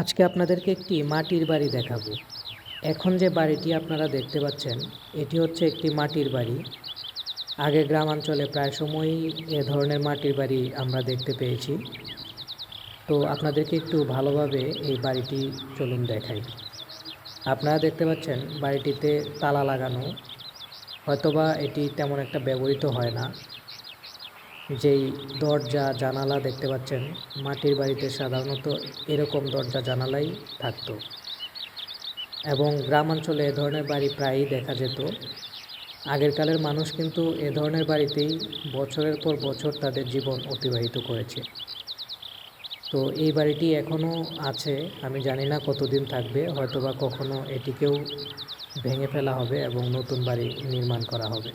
আজকে আপনাদেরকে একটি মাটির বাড়ি দেখাবো। এখন যে বাড়িটি আপনারা দেখতে পাচ্ছেন, এটি হচ্ছে একটি মাটির বাড়ি। আগে গ্রামাঞ্চলে প্রায় সময়ই এ ধরনের মাটির বাড়ি আমরা দেখতে পেয়েছি। তো আপনাদেরকে একটু ভালোভাবে এই বাড়িটি চলুন দেখাই। আপনারা দেখতে পাচ্ছেন, বাড়িটিতে তালা লাগানো। হয়তোবা এটি তেমন একটা ব্যবহৃত হয় না। যেই দরজা, জানালা দেখতে পাচ্ছেন, মাটির বাড়িতে সাধারণত এরকম দরজা, জানালাই থাকতো। এবং গ্রামাঞ্চলে এ ধরনের বাড়ি প্রায়ই দেখা যেত। আগেরকালের মানুষ কিন্তু এ ধরনের বাড়িতেই বছরের পর বছর তাদের জীবন অতিবাহিত করেছে। তো এই বাড়িটি এখনও আছে, আমি জানি না কতদিন থাকবে, হয়তোবা কখনো এটিকেও ভেঙে ফেলা হবে এবং নতুন বাড়ি নির্মাণ করা হবে।